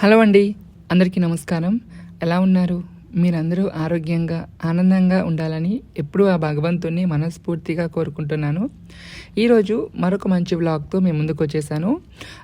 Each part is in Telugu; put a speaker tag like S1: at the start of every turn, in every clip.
S1: హలో అండి. అందరికీ నమస్కారం. ఎలా ఉన్నారు? మీరందరూ ఆరోగ్యంగా ఆనందంగా ఉండాలని ఎప్పుడూ ఆ భగవంతుని మనస్ఫూర్తిగా కోరుకుంటున్నాను. ఈరోజు మరొక మంచి వ్లాగ్తో మేము ముందుకు వచ్చేసాను.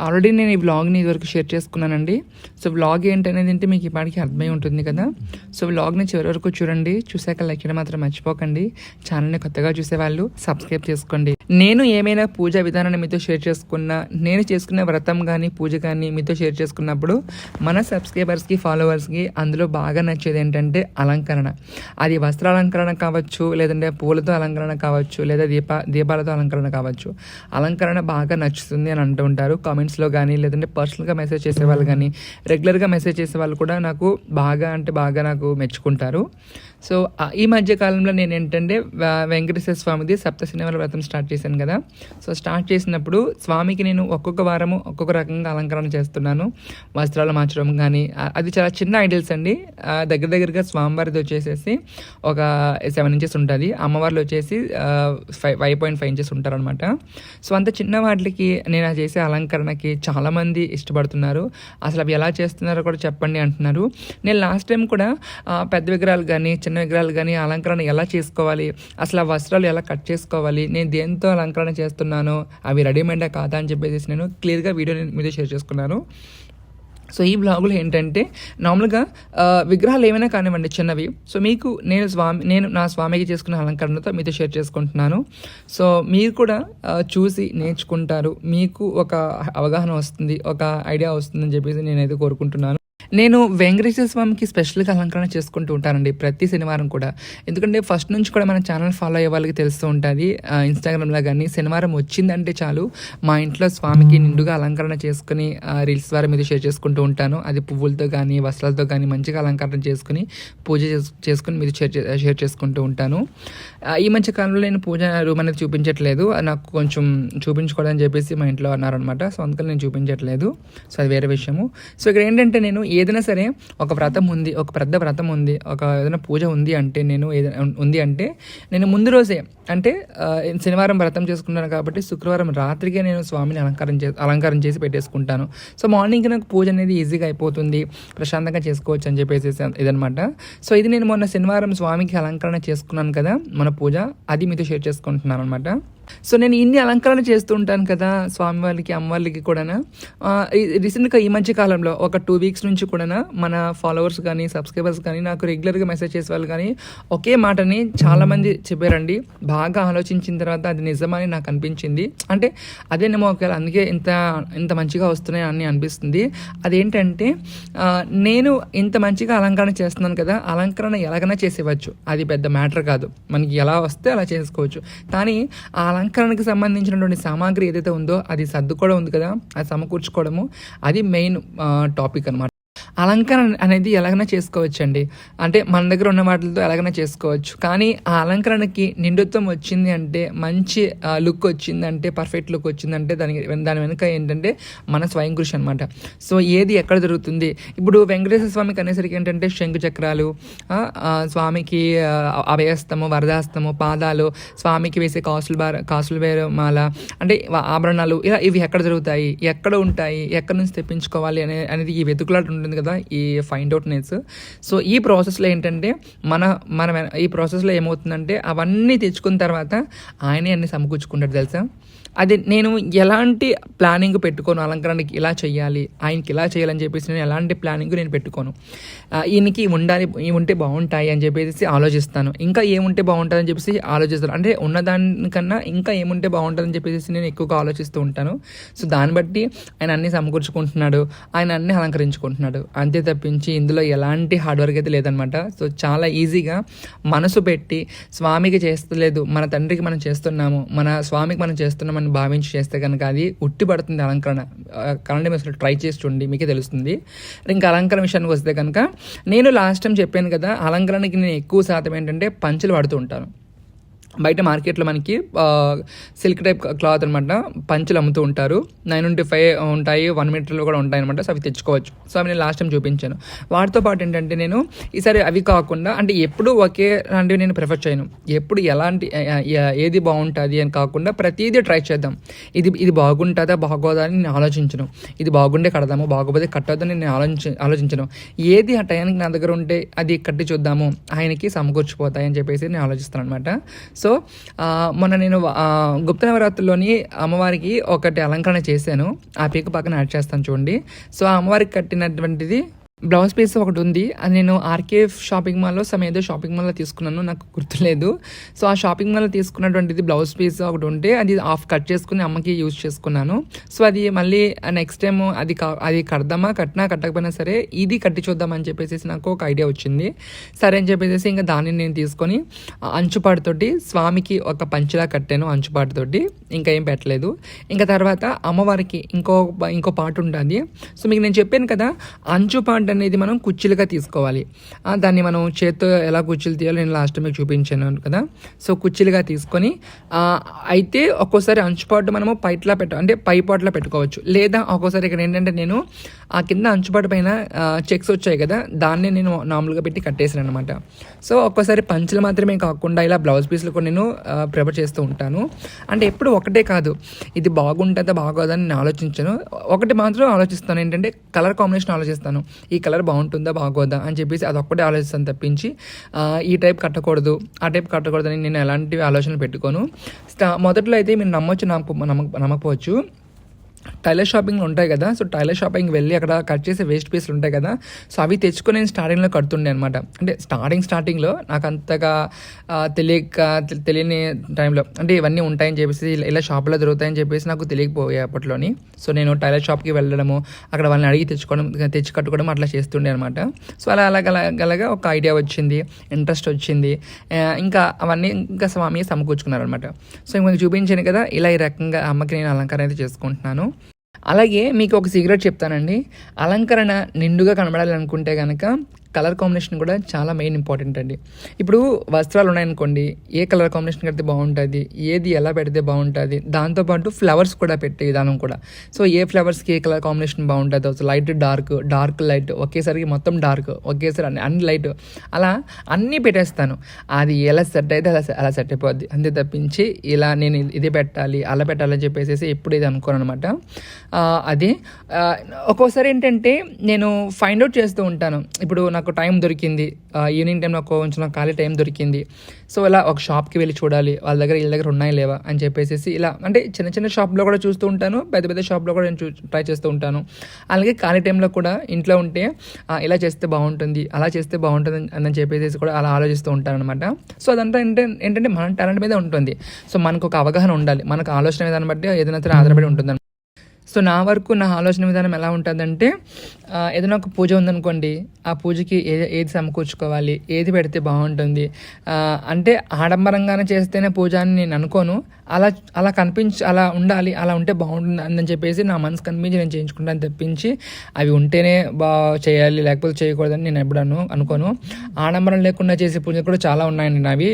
S1: ఆల్రెడీ నేను ఈ వ్లాగ్ని ఇదివరకు షేర్ చేసుకున్నానండి. సో వ్లాగ్ ఏంటనేది అంటే మీకు ఇప్పటికీ అర్థమై ఉంటుంది కదా. సో వ్లాగ్ని చివరి వరకు చూడండి. చూసాక లైక్ మాత్రం మర్చిపోకండి. ఛానల్ని కొత్తగా చూసేవాళ్ళు సబ్స్క్రైబ్ చేసుకోండి. నేను ఏమైనా పూజా విధానాన్ని మీతో షేర్ చేసుకున్నా నేను చేసుకున్న వ్రతం కానీ పూజ కానీ మీతో షేర్ చేసుకున్నప్పుడు మన సబ్స్క్రైబర్స్కి ఫాలోవర్స్కి అందులో బాగా నచ్చేది ఏంటంటే అలంకరణ. అది వస్త్ర అలంకరణ కావచ్చు లేదంటే పూలతో అలంకరణ కావచ్చు లేదా దీప దీపాలతో అలంకరణ కావచ్చు. అలంకరణ బాగా నచ్చుతుంది అని అంటూ ఉంటారు. కామెంట్స్లో కానీ లేదంటే పర్సనల్గా మెసేజ్ చేసే వాళ్ళు కానీ రెగ్యులర్గా మెసేజ్ చేసే వాళ్ళు కూడా నాకు బాగా అంటే బాగా నాకు మెచ్చుకుంటారు. సో ఈ మధ్య కాలంలో నేను ఏంటంటే వెంకటేశ్వర స్వామిది సప్త శనివారం వ్రతం స్టార్ట్ చేశాను కదా. సో స్టార్ట్ చేసినప్పుడు స్వామికి నేను ఒక్కొక్క వారము ఒక్కొక్క రకంగా అలంకరణ చేస్తున్నాను. వస్త్రాలు మార్చడం కానీ అది చాలా చిన్న ఐడియల్స్ అండి. దగ్గర దగ్గరగా స్వామివారిది వచ్చేసేసి ఒక సెవెన్ ఇంచెస్ ఉంటుంది. అమ్మవారిలో వచ్చేసి five five point five inches ఉంటారనమాట సో అంత చిన్న వాటికి నేను చేసే అలంకరణకి చాలామంది ఇష్టపడుతున్నారు. అసలు అవి ఎలా చేస్తున్నారో కూడా చెప్పండి అంటున్నారు. నేను లాస్ట్ టైం కూడా పెద్ద విగ్రహాలు కానీ చిన్న విగ్రహాలు కానీ అలంకరణ ఎలా చేసుకోవాలి అసలు ఆ వస్త్రాలు ఎలా కట్ చేసుకోవాలి నేను దేంతో అలంకరణ చేస్తున్నాను అవి రెడీమేడా కాదా అని చెప్పేసి నేను క్లియర్గా వీడియో మీద షేర్ చేసుకున్నాను. సో ఈ బ్లాగులో ఏంటంటే నార్మల్గా విగ్రహాలు ఏమైనా కానివ్వండి చిన్నవి. సో మీకు నేను స్వామి నేను నా స్వామికి చేసుకున్న అలంకరణతో మీతో షేర్ చేసుకుంటున్నాను. సో మీరు కూడా చూసి నేర్చుకుంటారు. మీకు ఒక అవగాహన వస్తుంది ఒక ఐడియా వస్తుందని చెప్పేసి నేనైతే కోరుకుంటున్నాను. నేను వెంకటేశ్వర స్వామికి స్పెషల్గా అలంకరణ చేసుకుంటూ ఉంటానండి ప్రతి శనివారం కూడా. ఎందుకంటే ఫస్ట్ నుంచి కూడా మన ఛానల్ ఫాలో అయ్యే వాళ్ళకి తెలుస్తూ ఉంటుంది. ఇన్స్టాగ్రామ్లో కానీ శనివారం వచ్చిందంటే చాలు మా ఇంట్లో స్వామికి నిండుగా అలంకరణ చేసుకుని రీల్స్ ద్వారా మీద షేర్ చేసుకుంటూ ఉంటాను. అది పువ్వులతో కానీ వస్త్రాలతో కానీ మంచిగా అలంకరణ చేసుకుని పూజ చేసు- చేసుకుని మీరు షేర్ చే- షేర్ చేసుకుంటూ ఉంటాను. ఈ మధ్య కాలంలో నేను పూజ రూమ్ అనేది చూపించట్లేదు. నాకు కొంచెం చూపించుకోవడం చెప్పేసి మా ఇంట్లో అన్నారనమాట సో అందుకని నేను చూపించట్లేదు. సో అది వేరే విషయము. సో ఇక్కడ ఏంటంటే నేను ఏదైనా సరే ఒక వ్రతం ఉంది ఒక పెద్ద వ్రతం ఉంది ఒక ఏదైనా పూజ ఉంది అంటే నేను ఏదైనా ఉంది అంటే నేను ముందు రోజే అంటే శనివారం వ్రతం చేసుకున్నాను కాబట్టి శుక్రవారం రాత్రికే నేను స్వామిని అలంకారం చే అలంకారం చేసి పెట్టేసుకుంటాను. సో మార్నింగ్ నాకు పూజ అనేది ఈజీగా అయిపోతుంది ప్రశాంతంగా చేసుకోవచ్చు అని చెప్పేసి ఇదనమాట సో ఇది నేను మొన్న శనివారం స్వామికి అలంకరణ చేసుకున్నాను కదా మన పూజ అది మీతో షేర్ చేసుకుంటున్నాను అనమాట సో నేను ఇన్ని అలంకరణ చేస్తూ ఉంటాను కదా స్వామి వాళ్ళకి అమ్మ వాళ్ళకి కూడా రీసెంట్గా ఈ మధ్య కాలంలో ఒక టూ వీక్స్ నుంచి కూడా మన ఫాలోవర్స్ కానీ సబ్స్క్రైబర్స్ కానీ నాకు రెగ్యులర్గా మెసేజ్ చేసే వాళ్ళు కానీ ఒకే మాటని చాలామంది చెప్పారండి. బాగా ఆలోచించిన తర్వాత అది నిజమని నాకు అనిపించింది. అంటే అదేనేమో ఒకవేళ అందుకే ఇంత ఇంత మంచిగా వస్తున్నాయి అని అనిపిస్తుంది. అదేంటంటే నేను ఇంత మంచిగా అలంకరణ చేస్తున్నాను కదా అలంకరణ ఎలాగైనా చేసేవచ్చు అది పెద్ద మ్యాటర్ కాదు. మనకి ఎలా వస్తే అలా చేసుకోవచ్చు. కానీ ఆ అలంకరణకి సంబంధించినటువంటి సామాగ్రి ఏదైతే ఉందో అది సర్దుకోవడం ఉంది కదా అది సమకూర్చుకోవడము అది మెయిన్ టాపిక్ అనమాట అలంకరణ అనేది ఎలాగైనా చేసుకోవచ్చండి. అంటే మన దగ్గర ఉన్న వాటితో ఎలాగైనా చేసుకోవచ్చు. కానీ ఆ అలంకరణకి నిండుత్వం వచ్చింది అంటే మంచి లుక్ వచ్చిందంటే పర్ఫెక్ట్ లుక్ వచ్చిందంటే దానికి దాని వెనుక ఏంటంటే మన స్వయం కృషి అనమాట సో ఏది ఎక్కడ జరుగుతుంది? ఇప్పుడు వెంకటేశ్వర స్వామికి అనేసరికి ఏంటంటే శంకు చక్రాలు స్వామికి అభయస్తము వరదాస్తము పాదాలు స్వామికి వేసే కాసులు బార కాసులు వేరు మాల అంటే ఆభరణాలు ఇలా ఇవి ఎక్కడ జరుగుతాయి? ఎక్కడ ఉంటాయి? ఎక్కడ నుంచి తెప్పించుకోవాలి అనే అనేది ఈ వెతుకులాట ఉంటుంది కదా. ఈ ఫైండ్ అవుట్ నెట్స్ సో ఈ ప్రాసెస్లో ఏంటంటే మన మన ఈ ప్రాసెస్లో ఏమవుతుందంటే అవన్నీ తెచ్చుకున్న తర్వాత ఆయనే అన్ని సమకూర్చుకుంటాడు తెలుసా? అది నేను ఎలాంటి ప్లానింగ్ పెట్టుకోను అలంకరణకి ఇలా చేయాలి ఆయనకి ఇలా చేయాలని చెప్పేసి నేను ఎలాంటి ప్లానింగ్ నేను పెట్టుకోను. ఈయనకి ఉండాలి ఈ ఉంటే బాగుంటాయి అని చెప్పేసి ఆలోచిస్తాను. ఇంకా ఏముంటే బాగుంటుంది అని చెప్పేసి ఆలోచిస్తాను. అంటే ఉన్నదానికన్నా ఇంకా ఏముంటే బాగుంటుందని చెప్పేసి నేను ఎక్కువగా ఆలోచిస్తూ ఉంటాను. సో దాన్ని బట్టి ఆయన అన్ని సమకూర్చుకుంటున్నాడు ఆయన అన్ని అలంకరించుకుంటున్నాడు. అంతే తప్పించి ఇందులో ఎలాంటి హార్డ్ వర్క్ అయితే లేదనమాట. సో చాలా ఈజీగా మనసు పెట్టి స్వామికి చేస్తలేదు మన తండ్రికి మనం చేస్తున్నాము మన స్వామికి మనం చేస్తున్నామని భావించి చేస్తే కనుక అది ఉట్టి పడుతుంది అలంకరణ ఆ, మీరు అసలు ట్రై చేసి చూడండి మీకే తెలుస్తుంది. ఇంకా అలంకరణ విషయానికి వస్తే కనుక నేను లాస్ట్ టైం చెప్పాను కదా అలంకరణకి నేను ఎక్కువ శాతం ఏంటంటే పంచులు వాడుతూ ఉంటాను. బయట మార్కెట్లో మనకి సిల్క్ టైప్ క్లాత్ అనమాట పంచులు అమ్ముతూ ఉంటారు. నైన్ నుండి ఫైవ్ ఉంటాయి వన్ మీటర్లో కూడా ఉంటాయి అనమాట సో అవి తెచ్చుకోవచ్చు. సో అవి నేను లాస్ట్ టైం చూపించాను. వాటితో పాటు ఏంటంటే నేను ఈసారి అవి కాకుండా అంటే ఎప్పుడు ఒకే లాంటివి నేను ప్రిఫర్ చేయను. ఎప్పుడు ఎలాంటి ఏది బాగుంటుంది అని కాకుండా ప్రతిదీ ట్రై చేద్దాం. ఇది ఇది బాగుంటుందా బాగోదా అని నేను ఆలోచించను. ఇది బాగుండే కడదాము బాగోపోతే కట్టొద్దని నేను ఆలోచించ ఆలోచించను. ఏది ఆ టయానికి నా దగ్గర ఉంటే అది కట్టి చూద్దాము. ఆయనకి సమకూర్చిపోతాయి అని చెప్పేసి నేను ఆలోచిస్తాను అనమాట సో సో మొన్న నేను గుప్త నవరాత్రుల్లోని అమ్మవారికి ఒకటి అలంకరణ చేశాను. ఆ పీక పక్కన యాడ్ చేస్తాను చూడండి. సో ఆ అమ్మవారికి కట్టినటువంటిది బ్లౌజ్ పీస్ ఒకటి ఉంది. అది నేను ఆర్కే షాపింగ్ మాల్లో సమ్ ఏదో షాపింగ్ మాల్లో తీసుకున్నాను. నాకు గుర్తులేదు. సో ఆ షాపింగ్ మాల్లో తీసుకున్నటువంటిది బ్లౌజ్ పీస్ ఒకటి ఉంటే అది ఆఫ్ కట్ చేసుకుని అమ్మకి యూజ్ చేసుకున్నాను. సో అది మళ్ళీ నెక్స్ట్ టైం అది అది కడదామా కట్టినా కట్టకపోయినా సరే ఇది కట్టి చూద్దామని చెప్పేసి నాకు ఒక ఐడియా వచ్చింది. సరే అని చెప్పేసి ఇంకా దాన్ని నేను తీసుకొని అంచుపాటుతోటి స్వామికి ఒక పంచిలా కట్టాను అంచుపాటుతోటి. ఇంకా ఏం పెట్టలేదు. ఇంకా తర్వాత అమ్మవారికి ఇంకో ఇంకో పాట ఉంటుంది సో మీకు నేను చెప్పాను కదా అంచు పాట అనేది మనం కుర్చీలుగా తీసుకోవాలి. దాన్ని మనం చేత్తో ఎలా కుర్చీలు తీయాలో నేను లాస్ట్ మీకు చూపించాను కదా. సో కుర్చీలుగా తీసుకొని అయితే ఒక్కోసారి అంచుపాటు మనము పైట్లా పెట్ట అంటే పైపాట్లో పెట్టుకోవచ్చు. లేదా ఒక్కోసారి ఇక్కడ ఏంటంటే నేను ఆ కింద అంచుపాటు పైన చెక్స్ వచ్చాయి కదా దాన్ని నేను నార్మల్గా పెట్టి కట్టేసాను అనమాట సో ఒక్కోసారి పంచులు మాత్రమే కాకుండా ఇలా బ్లౌజ్ పీస్లు కూడా నేను ప్రిపేర్ చేస్తూ ఉంటాను. అంటే ఎప్పుడు ఒకటే కాదు ఇది బాగుంటుందా బాగోదని నేను ఆలోచించను. ఒకటి మాత్రం ఆలోచిస్తాను ఏంటంటే కలర్ కాంబినేషన్ ఆలోచిస్తాను. ఈ ఈ కలర్ బాగుంటుందా బాగోదా అని చెప్పేసి అది ఒక్కటే ఆలోచిస్తాను తప్పించి ఈ టైప్ కట్టకూడదు ఆ టైప్ కట్టకూడదని నేను ఎలాంటి ఆలోచనలు పెట్టుకోను. స్టా మొదట్లో అయితే మీరు నమ్మొచ్చు నమ్మక నమ్మకపోవచ్చు. టైలర్ షాపింగ్లు ఉంటాయి కదా సో టైలర్ షాపింగ్ వెళ్ళి అక్కడ కట్ చేసే వేస్ట్ పీస్లు ఉంటాయి కదా సో అవి తెచ్చుకొని నేను స్టార్టింగ్లో కడుతుండే అనమాట అంటే స్టార్టింగ్ స్టార్టింగ్లో నాకు అంతగా తెలియక తెలియని టైంలో అంటే ఇవన్నీ ఉంటాయని చెప్పేసి ఇలా- షాప్లో దొరుకుతాయని చెప్పేసి నాకు తెలియకపోయాయి అప్పట్లోని సో నేను టైలర్ షాప్కి వెళ్ళడము అక్కడ వాళ్ళని అడిగి తెచ్చుకోవడం తెచ్చి కట్టుకోవడం అట్లా చేస్తుండే అనమాట సో అలా అలాగలగలగా ఒక ఐడియా వచ్చింది ఇంట్రెస్ట్ వచ్చింది ఇంకా అవన్నీ ఇంకా స్వామి సమకూర్చుకున్నారనమాట సో మీకు చూపించాను కదా ఇలా ఈ రకంగా అమ్మకి నేను అలంకరణ అయితే చేసుకుంటున్నాను. అలాగే మీకు ఒక సీక్రెట్ చెప్తానండి. అలంకరణ నిండుగా కనబడాలి అనుకుంటే కనుక కలర్ కాంబినేషన్ కూడా చాలా మెయిన్ ఇంపార్టెంట్ అండి. ఇప్పుడు వస్త్రాలు ఉన్నాయనుకోండి ఏ కలర్ కాంబినేషన్ కడితే బాగుంటుంది ఏది ఎలా పెడితే బాగుంటుంది దాంతోపాటు ఫ్లవర్స్ కూడా పెట్టే విధానం కూడా. సో ఏ ఫ్లవర్స్కి ఏ కలర్ కాంబినేషన్ బాగుంటుందో లైట్ డార్క్ డార్క్ లైట్ ఒకేసారికి మొత్తం డార్క్ ఒకేసారి అన్ని అన్ని లైట్ అలా అన్నీ పెట్టేస్తాను. అది ఎలా సెట్ అయితే అలా అలా సెట్ అయిపోద్ది. అంతే తప్పించి ఇలా నేను ఇది పెట్టాలి అలా పెట్టాలని చెప్పేసి ఎప్పుడు ఇది అనుకోను అనమాట. అది ఒక్కోసారి ఏంటంటే నేను ఫైండ్ అవుట్ చేస్తూ ఉంటాను. ఇప్పుడు నాకు టైం దొరికింది. ఈవినింగ్ టైం నాకు కొంచెం నాకు ఖాళీ టైం దొరికింది. సో ఇలా ఒక షాప్కి వెళ్ళి చూడాలి. వాళ్ళ దగ్గర వీళ్ళ దగ్గర ఉన్నాయి లేవా అని చెప్పేసి ఇలా అంటే చిన్న చిన్న షాప్లో కూడా చూస్తూ ఉంటాను. పెద్ద పెద్ద షాప్లో కూడా నేను చూ ట్రై చేస్తూ ఉంటాను. అలాగే ఖాళీ టైంలో కూడా ఇంట్లో ఉంటే ఇలా చేస్తే బాగుంటుంది అలా చేస్తే బాగుంటుంది అని చెప్పేసి కూడా అలా ఆలోచిస్తూ ఉంటాను అనమాట సో అదంతా ఏంటంటే ఏంటంటే మన టాలెంట్ మీద ఉంటుంది. సో మనకు ఒక అవగాహన ఉండాలి. మనకు ఆలోచన విధానం బట్టి ఏదైనా సరే ఆధారపడి ఉంటుంది సో నా వరకు నా ఆలోచన విధానం ఎలా ఉంటుందంటే ఏదైనా ఒక పూజ ఉందనుకోండి ఆ పూజకి ఏ ఏది సమకూర్చుకోవాలి ఏది పెడితే బాగుంటుంది అంటే ఆడంబరంగానే చేస్తేనే పూజ అని నేను అనుకోను. అలా అలా కనిపించి అలా ఉండాలి అలా ఉంటే బాగుంటుంది అని చెప్పేసి నా మనసు కనిపించి నేను చేయించుకుంటాను తప్పించి అవి ఉంటేనే బా చేయాలి లేకపోతే చేయకూడదని నేను ఎప్పుడను అనుకోను. ఆడంబరం లేకుండా చేసే పూజలు కూడా చాలా ఉన్నాయండి అవి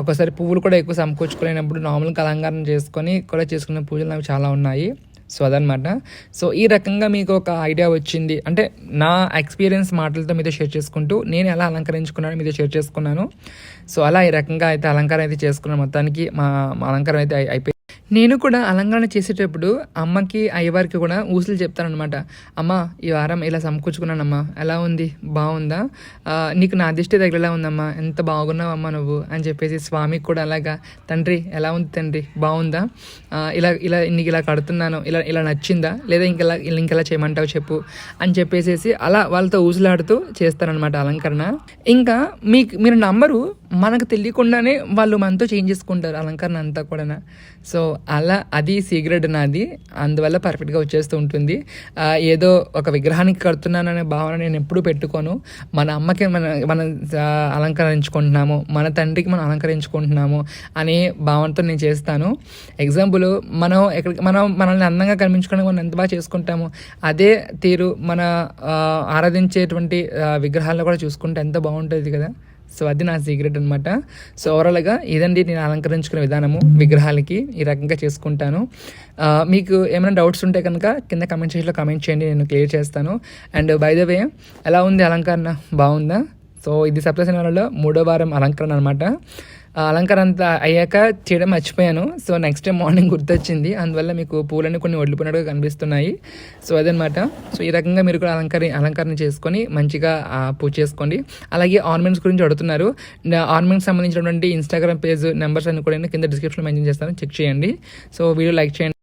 S1: ఒక్కోసారి పువ్వులు కూడా ఎక్కువ సమకూర్చుకోలేనప్పుడు నార్మల్గా అలంకరణ చేసుకొని కూడా చేసుకునే పూజలు నాకు చాలా ఉన్నాయి. సో అదనమాట సో ఈ రకంగా మీకు ఒక ఐడియా వచ్చింది. అంటే నా ఎక్స్పీరియన్స్ మాటలతో మీతో షేర్ చేసుకుంటూ నేను ఎలా అలంకరించుకున్నాను మీతో షేర్ చేసుకున్నాను. సో అలా ఈ రకంగా అయితే అలంకారం అయితే చేసుకున్నాను మొత్తానికి. మా అలంకారం అయితే అయిపోయింది. నేను కూడా అలంకరణ చేసేటప్పుడు అమ్మకి అయ్యవారికి కూడా ఊసులు చెప్తానమాట అమ్మ ఈ వారం ఇలా సమకూర్చుకున్నానమ్మా. ఎలా ఉంది? బాగుందా? నీకు నా దిష్టి తగిలేలా ఉందమ్మా? ఎంత బాగున్నావమ్మా నువ్వు? అని చెప్పేసి స్వామికి కూడా అలాగా తండ్రి ఎలా ఉంది తండ్రి? బాగుందా? ఇలా ఇలా నీకు ఇలా కడుతున్నాను. ఇలా ఇలా నచ్చిందా? లేదా ఇంకెలా ఇలా ఇంకెలా చేయమంటావు చెప్పు. అని చెప్పేసి అలా వాళ్ళతో ఊసులాడుతూ చేస్తారనమాట అలంకరణ. ఇంకా మీకు మీరు నమ్మరు మనకు తెలియకుండానే వాళ్ళు మనతో చేంజ్ చేసుకుంటారు అలంకరణ అంతా కూడా సో అలా అది సీక్రెట్ నాది. అందువల్ల పర్ఫెక్ట్గా వచ్చేస్తూ ఉంటుంది. ఏదో ఒక విగ్రహానికి కడుతున్నాననే భావన నేను ఎప్పుడూ పెట్టుకోను. మన అమ్మకి మన మనం అలంకరించుకుంటున్నాము మన తండ్రికి మనం అలంకరించుకుంటున్నాము అనే భావనతో నేను చేస్తాను. ఎగ్జాంపుల్ మనం ఎక్కడికి మనం మనల్ని అందంగా కనిపించుకోవడానికి మనం ఎంత బాగా చేసుకుంటాము అదే తీరు మన ఆరాధించేటువంటి విగ్రహాలను విగ్రహాల్లో కూడా చూసుకుంటే ఎంత బాగుంటుంది కదా. సో అది నా సీక్రెట్ అనమాట సో ఓవరాల్గా ఇదండి నేను అలంకరించుకునే విధానము విగ్రహాలకి ఈ రకంగా చేసుకుంటాను. మీకు ఏమైనా డౌట్స్ ఉంటే కనుక కింద కమెంట్ సెక్షన్లో కమెంట్ చేయండి నేను క్లియర్ చేస్తాను. అండ్ బై ద వే ఎలా ఉంది అలంకరణ? బాగుందా? సో ఇది సప్తశనివారంలో మూడో వారం అలంకరణ అనమాట అలంకారం అంతా అయ్యాక చేయడం మర్చిపోయాను. సో నెక్స్ట్ డే మార్నింగ్ గుర్తొచ్చింది. అందువల్ల మీకు పూలన్నీ కొన్ని వడ్లిపోయినట్టుగా కనిపిస్తున్నాయి. సో అదనమాట సో ఈ రకంగా మీరు కూడా అలంకరి అలంకరణ చేసుకొని మంచిగా పూజ చేసుకోండి. అలాగే ఆర్నమెంట్స్ గురించి అడుగుతున్నారు. ఆర్నమెంట్స్ సంబంధించినటువంటి ఇన్స్టాగ్రామ్ పేజ్ నెంబర్స్ అన్ని కూడా కింద డిస్క్రిప్షన్ మెన్షన్ చేస్తాను. చెక్ చేయండి. సో వీడియో లైక్ చేయండి.